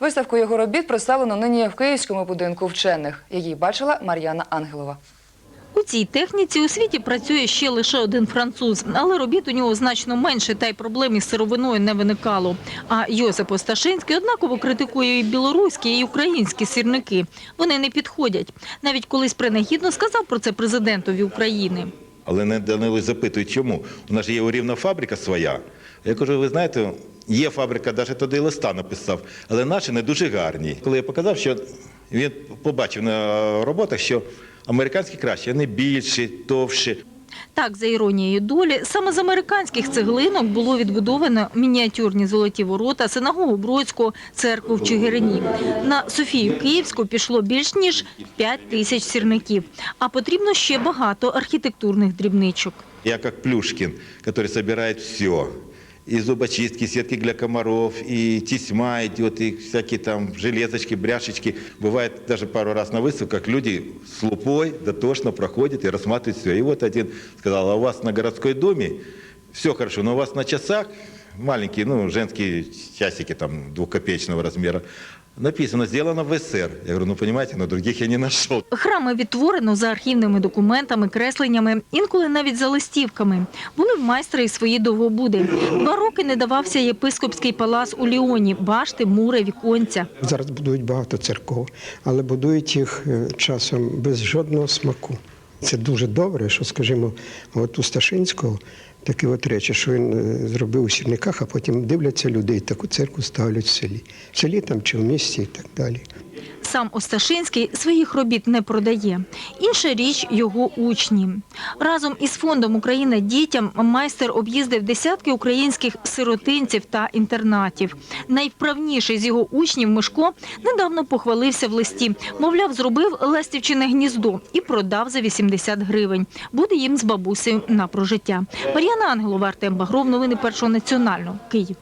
Виставку його робіт представлено нині в Київському будинку вчених. Її бачила Мар'яна Ангелова. У цій техніці у світі працює ще лише один француз, але робіт у нього значно менше, та й проблем із сировиною не виникало. А Йосип Осташинський однаково критикує і білоруські, і українські сірники. Вони не підходять. Навіть колись принагідно сказав про це президентові України. Але не Данило запитують, чому. У нас є рівна фабрика своя. Я кажу, ви знаєте, є фабрика, навіть туди листа написав, але наші не дуже гарні. Коли я показав, що він побачив на роботах, що американські краще, вони більші, товші. Так, за іронією долі, саме з американських цеглинок було відбудовано мініатюрні золоті ворота, синагогу Бродського, церкву в Чигирині. На Софію Київську пішло більш ніж 5 тисяч сірників. А потрібно ще багато архітектурних дрібничок. Я как Плюшкин, который собирает все. И зубочистки, сетки для комаров, и тесьма идет, и всякие там железочки, бряшечки. Бывает даже пару раз на выставках люди с лупой дотошно проходят и рассматривают все. И вот один сказал, а у вас на городской доме все хорошо, но у вас на часах маленькие, ну, женские часики там двухкопеечного размера. Написано, сделано в СССР. Я говорю, ну, понимаете, но других я не нашел. Храми відтворено за архівними документами, кресленнями, інколи навіть за листівками. Були в майстра і свої довгобуди. Два роки не давався єпископський палац у Ліоні, башти, мури, віконця. Зараз будують багато церков, але будують їх е, часом без жодного смаку. Це дуже добре, що, скажімо, от у Сташинського такі от речі, що він е, зробив у сірниках, а потім дивляться люди і таку церкву ставлять в селі. В селі там чи в місті і так далі. Сам Осташинський своїх робіт не продає. Інша річ – його учні. Разом із фондом «Україна дітям» майстер об'їздив десятки українських сиротинців та інтернатів. Найвправніший з його учнів Мишко недавно похвалився в листі. Мовляв, зробив ластівчине гніздо і продав за 80 гривень. Буде їм з бабусею на прожиття. Мар'яна Ангелова, Артем Багров. Новини Першого національного. Київ.